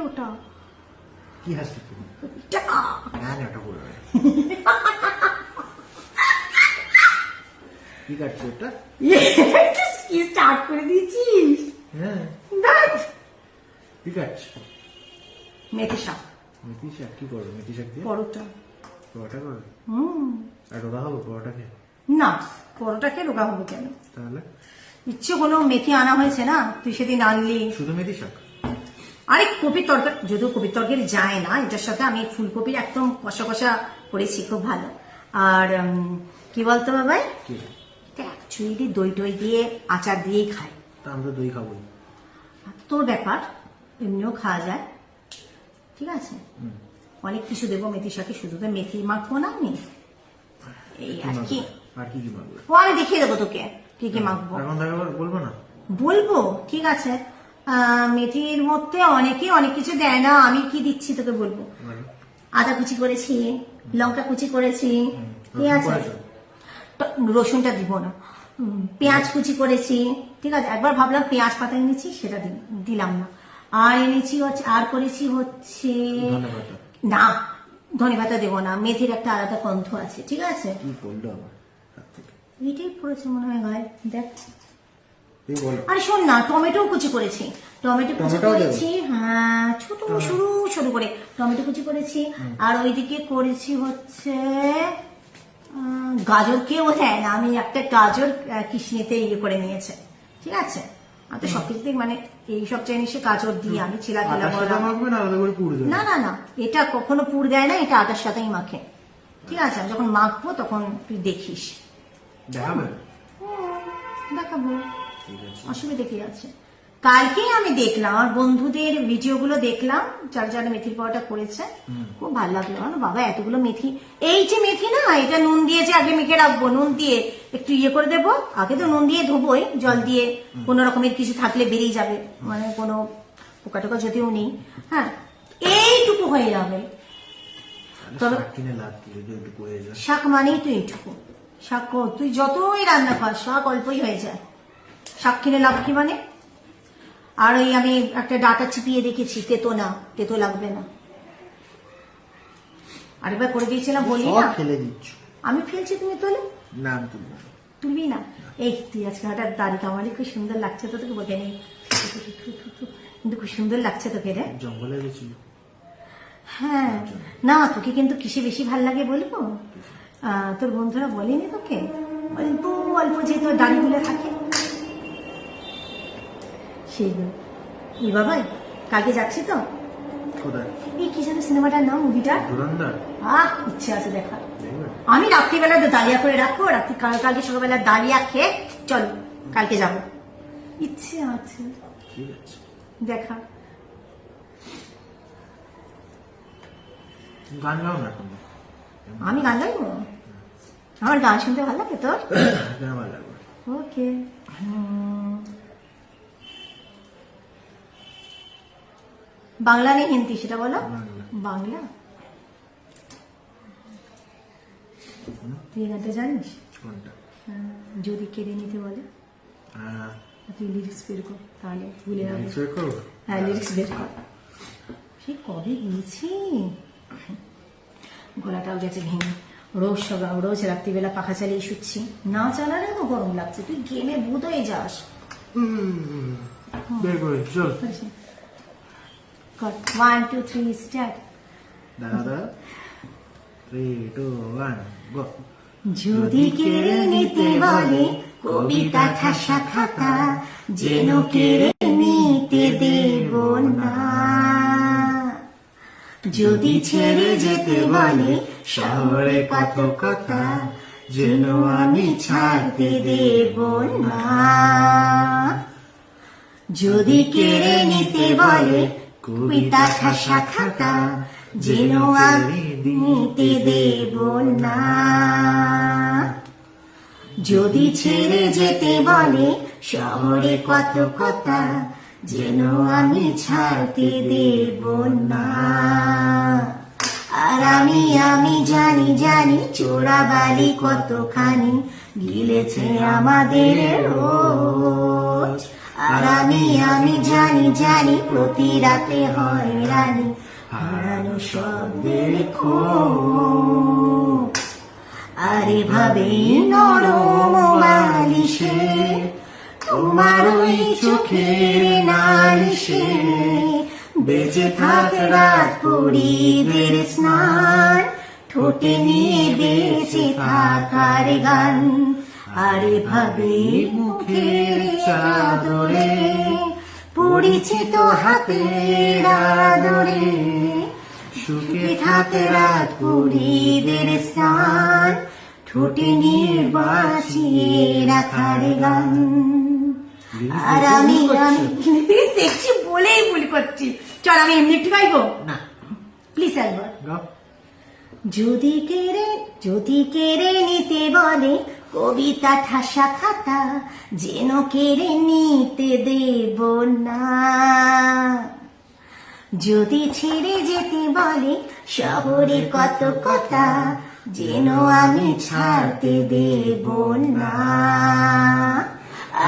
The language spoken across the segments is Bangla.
ওটা? কি তুমি? হ্যাঁ ওটা কি কাটছে ওটা? কি স্টার্ট করে দিয়েছিস? হ্যাঁ। কি কাটছে? মেথি শাক। মেথি শাক? কি করবে? মেথি শাক দিয়ে? পরোটা। পরোটা করবে? হুম। আর হবে পরোটা খেয়ে? না পরোটা খেয়ে রোগা হব কেন? তাহলে? ইচ্ছে হলো মেথি আনা হয়েছে না? তুই সেদিন আনলি। শুধু মেথি শাক? আরে কপির তরকারি যদিও কপির তরকারি যায় না এটার সাথে আমি ফুলকপির একদম কষা কষা করেছি খুব ভালো। আর কি বলতো বাবাই? অ্যাকচুয়ালি দই টই দিয়ে আচার দিয়েই খায় আমরা দই খাব তোর ব্যাপার এমনিও খাওয়া যায়। ঠিক আছে? অনেক কিছু দেবো মেথি শাকে শুধু তো মেথি মাখবো না আমি। এই আর কি। আর কি কি মাখবে? ও আমি দেখিয়ে দেবো তোকে কি কি মাখবো। এখন বলব না? বলব ঠিক আছে। মেথির মধ্যে অনেকে অনেক কিছু দেয় না আমি কি দিচ্ছি তোকে বলব? আদা কুচি করেছি লঙ্কা কুচি করেছি আছে? রসুনটা দিব না। পেঁয়াজ কুচি করেছি ঠিক আছে? একবার ভাবলাম পেঁয়াজ পাতা এনেছি সেটা দিলাম না। আর এনেছি হচ্ছে আর করেছি হচ্ছে না ধনে পাতা দেবো না। মেথির একটা আলাদা গন্ধ আছে ঠিক আছে? এটাই পড়েছে মনে হয় দেখ। আরে শোন না টমেটো কুচি করেছি। টমেটো কুচি করেছি হ্যাঁ ছোট সরু সরু করে। টমেটো কুচি করেছি। আর ওইদিকে করেছি হচ্ছে আহ, গাজরকে ও দেয় না। আমি একটা গাজর আহ, কিশমিতে ইয়ে করে নিয়েছে। ঠিক আছে? আমি তো সবকিছুতে মানে এই সব জিনিসে গাজর দিই আমি ছিলা না না না এটা কখনো পুর দেয় না এটা আটার সাথেই মাখে। ঠিক আছে? আমি যখন মাখবো তখন তুই দেখিস। দেখাবে? দেখাবো। অসুবিধা কি আছে? কালকেই আমি দেখলাম আমার বন্ধুদের ভিডিওগুলো দেখলাম যারা যারা মেথির পাওয়াটা করেছে খুব ভালো লাগল। আমার বাবা এতগুলো মেথি। এই যে মেথি না এটা নুন দিয়ে যে আগে মেখে রাখব নুন দিয়ে একটু ইয়ে করে দেবো আগে তো নুন দিয়ে ধোবোই জল দিয়ে কোনো রকমের কিছু থাকলে বেরিয়ে যাবে মানে কোনো পোকা টোকা যদিও নেই। হ্যাঁ এইটুকু হয়ে যাবে। তবে- শাক মানেই তো এইটুকু। শাক কর, তুই যতই রান্না কর শাক অল্পই হয়ে যায়। শাক কিনে লাভ কি মানে? আর ওই আমি একটা ডাটা চিপিয়ে দেখেছি তেতো না তেতো লাগবে না। আরেকবার করে দিয়েছিলাম বলি না? ফেলে দিচ্ছ। আমি ফেলছি তুমি তোলে না আমি তুলবো না। তুলবি না? এই তুই আজকে হঠাৎ দাড়ি কামালি খুব সুন্দর লাগছে তো তোকে বলে নেই কিন্তু খুব সুন্দর লাগছে তোকে রে। জঙ্গলে গেছিল? হ্যাঁ। না তোকে কিন্তু কিসে বেশি ভালো লাগে বলব? আহ, তোর বন্ধুরা বলেনি তোকে? অল্প অল্প যে তোর দাড়িগুলো থাকে সেইগুলো এই বাবাই কালকে যাচ্ছি তো? কোথায়? এই কি যেন সিনেমাটার নাম মুভিটা ধুরন্ধর। আহ ইচ্ছে আছে দেখা আমি রাত্রিবেলা তো ডালিয়া করে রাখব রাত্রি কাল- কালকে সকালবেলা ডালিয়া খেয়ে চল কালকে যাব। ইচ্ছে আছে। দেখা। গান গাও না আমি গান গাইবো? আমার গান শুনতে ভালো লাগে তোর? ওকে। বাংলা নেই হিন্দি সেটা বলো। বাংলা। তুই এই গানটা জানিস যদি কেড়ে নিতে বলে। হ্যাঁ। তুই লিরিক্স বের কর তাহলে ভুলে যাবে। লিরিক্স হ্যাঁ লিরিক্স বের কর। সে কবে গিয়েছি গলাটাও গেছে ভেঙে। রোজ সকাল রোজ রাত্রিবেলা পাখা চালিয়ে শুচ্ছি। না চালালে তো গরম লাগছে। তুই গেমে বুধ হয়ে যাস। হুম, বের করে ওয়ান টু থ্রি স্টার্ট দাঁড়া থ্রি টু ওয়ান গো যদি কেড়ে নিতে বলে কবিতা ঠাসা খাতা যেন কেড়ে নিতে দেব না। যদি ছেড়ে যেতে বলে শহরে কত কথা যেন আমি ছাড়তে দেব না। যদি কেড়ে নিতে বলে কবিতা ঠাসা খাতা যেন আমি নিতে দেব না যদি ছেড়ে যেতে বলে, শহরে কত কথা যেন আমি ছাড়তে দেব না আর আমি আমি জানি জানি চোরাবালি কতখানি গিলেছে আমাদের রোজ। আর আমি আমি জানি জানি প্রতি রাতে হয় রানী। হারানো শব্দের খো আরে ভাবে নরম বালিশে, তোমার ওই চোখের নালিশে। বেঁচে থাক রাত পরিদের স্নান, ঠোঁটে নিয়ে বেঁচে থাকার গান। আরে ভাবে মুখের চাদরে পড়েছে তো হাতের আদরে। সুখে থাকে রাত পুরীদের স্নান ঠোঁটে বাঁচিয়ে রাখার গান। আর আমি আমি দেখছি বলেই ভুল করছি। চল আমি এমনি একটু গাইবো? না। প্লিজ একবার। যদি কেড়ে যদি কেড়ে নিতে বলে কবিতা ঠাসা খাতা যেন কেড়ে নিতে দেব না। যদি ছেড়ে যেতে বলে শহরে কত কথা, যেন আমি ছাড়তে দেব না।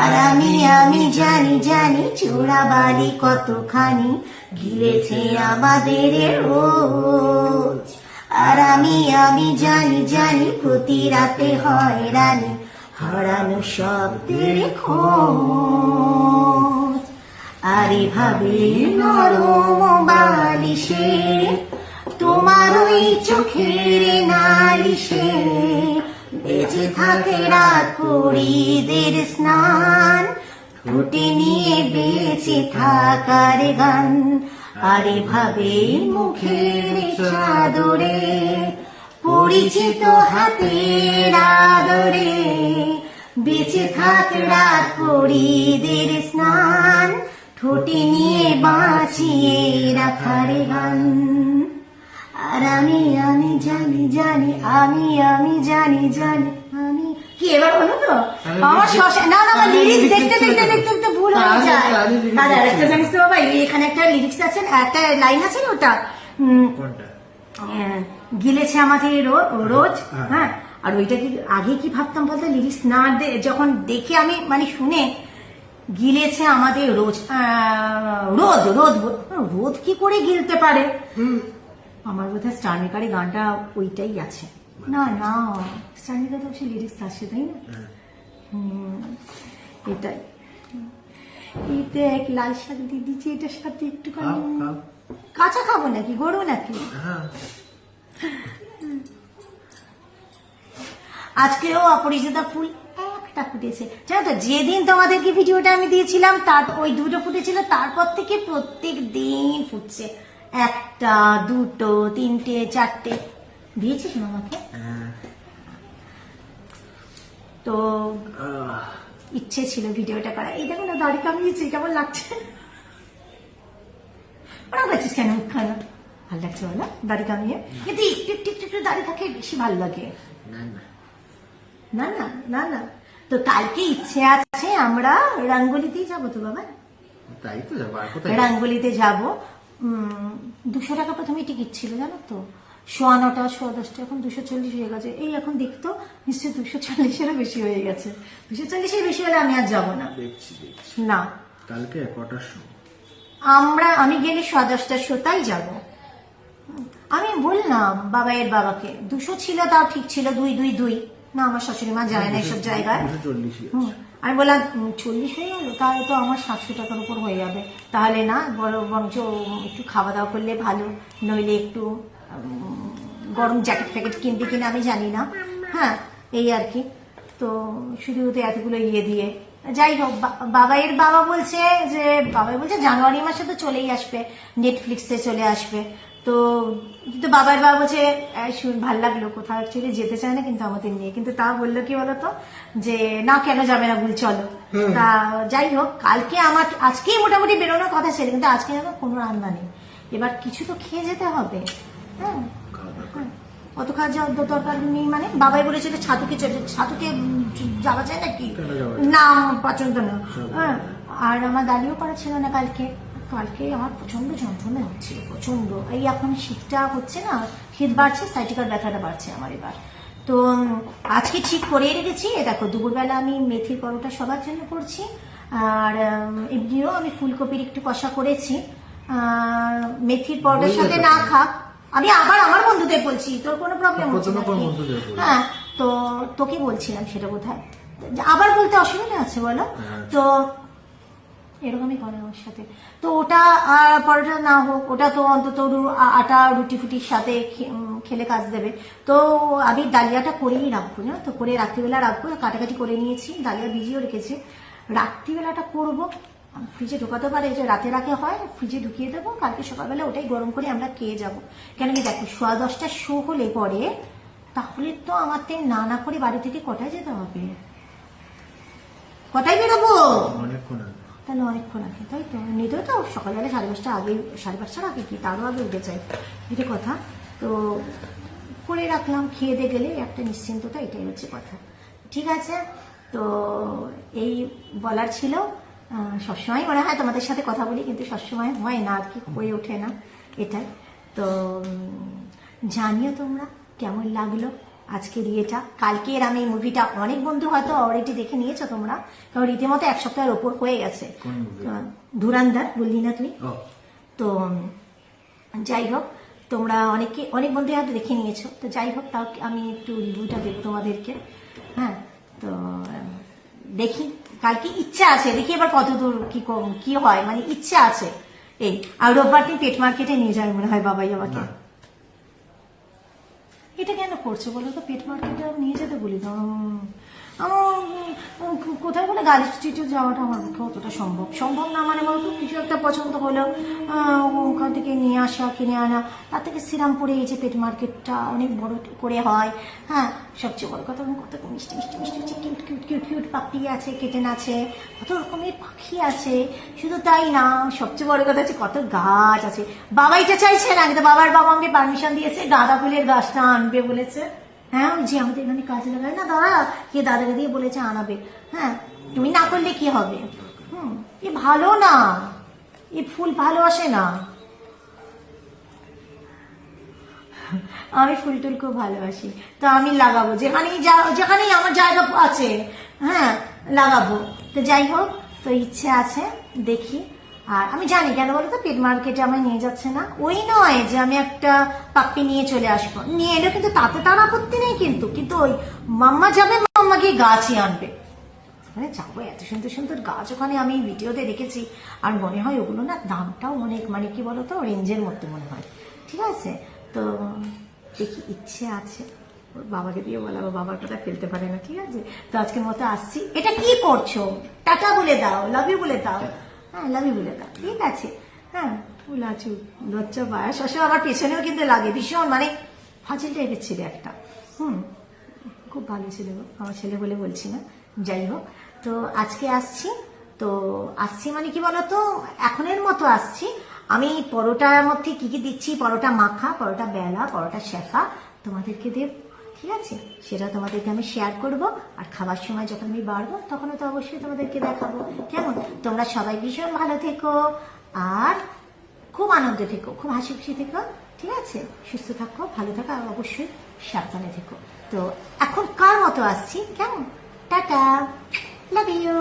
আর আমি আমি জানি জানি চোরাবালি কতখানি গিলেছে আমাদের রোজ। আর আমি আমি জানি জানি প্রতি রাতে হয় রানী। হারানো শব্দের খোঁজ। আরে ভাবে নরম বালিশে, তোমার ওই চোখের নালিশে বেঁচে থাকে রাত পরিদের স্নান। ফুটে নিয়ে বেঁচে থাকার গান। আরে ভাবে মুখের চাদরে, পরিচিত হাতের আদরে, বেঁচে থাক রাত পরিদের স্নান, ঠোঁটে নিয়ে বাঁচিয়ে রাখার গান। আর আমি আমি জানি জানি, আমি আমি জানি জানি কি এবার হলো তো? আমার শশা না না লিরিক্স দেখতে দেখতে দেখতে দেখতে ভুল হয়ে যায়। দাদা একটা জানিস তো বাবা এখানে একটা লিরিক্স আছে একটা লাইন আছে না ওটা? কোনটা? গিলেছে আমাদের রোজ হ্যাঁ। হ্যাঁ। আর ওইটা কি আগে কি ভাবতাম বলতে লিরিক্স না যখন দেখে আমি মানে শুনে গিলেছে আমাদের রোজ রোদ রোদ রোদ কি করে গিলতে পারে? আমার বোধহয় স্টারমেকারে গানটা ওইটাই আছে। না না। স্টারমেকারে অবশ্যই লিরিক্স আছে তাই না? হ্যাঁ। এটাই। এই দেখ লাল শাক দিয়ে দিচ্ছি এটার সাথে একটু কাঁচা খাব নাকি? গরু নাকি? হ্যাঁ। আজকেও অপরিচিতা ফুল একটা ফুটেছে। জানো তো যেদিন তোমাদেরকে ভিডিওটা আমি দিয়েছিলাম তার ওই দুটো ফুটেছিল তারপর থেকে প্রত্যেক দিন ফুটছে। একটা দুটো তিনটে চারটে। দিয়েছিস না আমাকে হ্যাঁ। তো ইচ্ছে ছিল ভিডিওটা করা এই দেখো না দাড়ি কামিয়েছে কেমন লাগছে? ওরা করছিস কেন মুখখানা ভালো লাগছে বলো দাড়ি কামিয়ে? কিন্তু একটু একটু একটু একটু দাড়ি থাকে বেশি ভালো লাগে। না না। না না তো কালকে ইচ্ছে আছে আমরা রাঙ্গলিতেই যাব তো বাবা। তাই তো যাব রাঙ্গলিতে যাব। দুশো টাকা প্রথমে টিকিট ছিল জানো তো। সোয়া নটা সোয়া দশটা এখন দুশো চল্লিশ হয়ে গেছে। এই এখন দেখতো নিশ্চয়ই দুশো চল্লিশেরও বেশি হয়ে গেছে। দুশো চল্লিশের বেশি হলে আমি আর যাব না। দেখছি দেখছি। না। কালকে কটার সময়। আমরা আমি গেলে সোয়া দশটার শোতাই যাব। আমি বললাম বাবা এর বাবাকে দুশো ছিল তাও ঠিক ছিল দুই দুই দুই। না আমার শাশুড়ি মা যায় না এসব জায়গায়। দুশো চল্লিশই হুম, আমি বললাম উম, চল্লিশ হয়ে গেল তাহলে তো আমার সাতশো টাকার উপর হয়ে যাবে। তাহলে না বড় বরঞ্চ একটু খাওয়া দাওয়া করলে ভালো নইলে একটু গরম জ্যাকেট ফ্যাকেট কিনবে কিনা আমি জানি না। হ্যাঁ এই আর কি। তো শুধু তো এতগুলো ইয়ে দিয়ে। যাই হোক বাবাইয়ের বাবা বলছে যে বাবাই বলছে জানুয়ারি মাসে তো চলেই আসবে নেটফ্লিক্সে চলে আসবে। তো কিন্তু বাবার বাবা বলছে "এই শুন ভালো লাগল কোথাও অ্যাকচুয়ালি যেতে চায় না কিন্তু আমাদের নিয়ে। কিন্তু তা বলল কি বলতো? যে না কেন যাবে না ভুল চলো। তা যাই হোক কালকে আমার আজকেই মোটামুটি বেরোনোর কথা ছিল কিন্তু আজকে যেন কোনো রান্না নেই। এবার কিছু তো খেয়ে যেতে হবে। হ্যাঁ। অত কাজ দরকার নেই মানে? বাবাই বলেছিল ছাতুকে ছাতুকে যাওয়া যায় নাকি? না পছন্দ না। হ্যাঁ আর আমার দাদিও করা ছিল না কালকে। কালকে আমার প্রচণ্ড যন্ত্রণা হচ্ছিল প্রচণ্ড এই এখন শীতটা হচ্ছে না শীত বাড়ছে সাইটিকার ব্যথাটা বাড়ছে আমার এবার। তো আজকে ঠিক করে রেখেছি। দেখো দুপুরবেলা আমি মেথির পরোটা সবার জন্য করছি। আর এমনিও আমি ফুলকপির একটু কষা করেছি। মেথির পরোটার সাথে না খাক আমি আবার আমার বন্ধুদের বলছি তোর কোনো প্রবলেম হচ্ছে বলবি? হ্যাঁ তো তোকে বলছিলাম সেটা কোথায়? আবার বলতে অসুবিধা আছে বলো? হ্যাঁ। তো এরকমই করে আমার সাথে। তো ওটা আর পরোটা না হোক ওটা তো অন্তত আটা রুটি ফুটির সাথে খেলে কাজ দেবে। তো আমি ডালিয়াটা করেই রাখব না তো? করে রাত্রিবেলা রাখব কাটাকাটি করে নিয়েছি ডালিয়া ভিজিয়েও রেখেছি। রাত্রিবেলাটা করব ফ্রিজে ঢোকাতে পারে যে রাতে রাখে হয় ফ্রিজে ঢুকিয়ে দেবো কালকে সকালবেলা ওটাই গরম করে আমরা খেয়ে যাব। কেন কি দেখো সোয়া দশটা শো হলে পরে তাহলে তো আমার তো না না করে বাড়ি থেকে কটায় যেতে হবে? কটায় বেরোবো? অনেকক্ষণ তাহলে অনেকক্ষণ আগে তাই তো? নিতেও তো সকালবেলা সাড়ে পাঁচটা আগে সাড়ে পাঁচটার আগে কি? তারও আগে উঠে চাই এটা কথা। তো করে রাখলাম খেয়ে দিয়ে গেলে একটা নিশ্চিন্ততা এটাই হচ্ছে কথা। ঠিক আছে? তো এই বলার ছিল। সবসময় মনে হয় তোমাদের সাথে কথা বলি কিন্তু সবসময় হয় না আর কি হয়ে ওঠে না এটাই। তো জানিও তোমরা কেমন লাগল আজকের ইয়েটা। কালকের আমি মুভিটা অনেক বন্ধু হয়তো অলরেডি দেখে নিয়েছো তোমরা কারণ রীতিমতো এক সপ্তাহের ওপর হয়ে গেছে। ধুরান্ধার বললি না। তুই তো যাই হোক তোমরা অনেকে অনেক বন্ধু হয়তো দেখে নিয়েছো। তো যাই হোক তাও আমি একটু রিভিউটা দেবো তোমাদেরকে। হ্যাঁ তো দেখি। কালকে ইচ্ছা আছে, দেখি এবার কতদূর কি কি হয় মানে ইচ্ছা আছে। এই আর রোববার দিন পেট মার্কেটে নিয়ে যাবে মনে হয় বাবাই আমাকে। এটা কেন করছ বলো তো? পেট মার্কেটে নিয়ে যেতে বলি। আমার কোথায় বলে গাড়ি স্ট্রিটে যাওয়াটা আমার পক্ষে অতটা সম্ভব? সম্ভব না মানে বলতো কিছু একটা পছন্দ হলো ওখান থেকে নিয়ে আসা, কিনে আনা, তার থেকে শ্রীরামপুরে এই যে পেট মার্কেটটা অনেক বড় করে হয়। হ্যাঁ সবচেয়ে বড় কথা কত মিষ্টি মিষ্টি মিষ্টি মিষ্টি কিউট কিউট কিউট কিউট পাখি আছে কেটেন আছে, কত রকমের পাখি আছে। শুধু তাই না, সবচেয়ে বড় কথা হচ্ছে কত গাছ আছে। বাবা এটা চাইছে না, কিন্তু বাবার বাবা আমাকে পারমিশন দিয়েছে, গাঁদা ফুলের গাছটা আনবে বলেছে। হ্যাঁ ওই যে আমাদের এখানে কাজে লাগায় না, দাদা, কে দাদাকে দিয়ে বলেছে আনাবে। হ্যাঁ তুমি না করলে কি হবে? হুম, এ ভালো না। এ ফুল ভালোবাসে না। আমি ফুল টুল খুব ভালোবাসি। তো আমি লাগাবো। যেখানেই যা- যেখানেই আমার জায়গা আছে হ্যাঁ লাগাবো। তো যাই হোক, তো ইচ্ছে আছে, দেখি। আর আমি জানি কেন বলো তো? পেট মার্কেটে আমায় নিয়ে যাচ্ছে না। ওই নয় যে আমি একটা পাপ্পি নিয়ে চলে আসব। নিয়ে এলো কিন্তু তাতে তার আপত্তি নেই কিন্তু। কিন্তু ওই মাম্মা যাবে, মাম্মা গিয়ে গাছই আনবে। মানে যাব, এত সুন্দর সুন্দর গাছ ওখানে আমি ভিডিওতে দেখেছি। আর মনে হয় ওগুলো না দামটাও অনেক মানে কি বলো বলতো, রেঞ্জের মধ্যে মনে হয়। ঠিক আছে? তো দেখি, ইচ্ছে আছে। ওর বাবাকে দিয়ে বলাবো, বাবার কথা ফেলতে পারে না, ঠিক আছে? তো আজকের মতো আসছি। এটা কি করছ? টাটা বলে দাও লাভ ইউ বলে দাও। হ্যাঁ লাভ বলে দাও। ঠিক আছে। হ্যাঁ লাচু লজ্জা পায় সবসময় আমার পেছনেও কিন্তু লাগে, ভীষণ। মানে ফাজিল টাইপের ছেলে একটা। হুম, খুব ভালো ছেলে, আমার ছেলে বলে বলছি না। যাই হোক, তো আজকে আসছি। তো আসছি মানে কি বলতো? এখনের মতো আসছি। আমি পরোটার মধ্যে কি কি দিচ্ছি? পরোটা মাখা, পরোটা বেলা, পরোটা শেখা। তোমাদেরকে দেব ঠিক আছে? সেটা তোমাদেরকে আমি শেয়ার করব। আর খাবার সময় যখন আমি বাড়বো তখন তো অবশ্যই তোমাদেরকে দেখাবো। কেমন? তোমরা সবাই ভীষণ ভালো থেকো আর খুব আনন্দ থেকো, খুব হাসি খুশি থেকো, ঠিক আছে? সুস্থ থাকো, ভালো থাকো, আর অবশ্যই সাবধানে থেকো। তো এখন কার মতো আসছি? কেমন? টাটা! Love you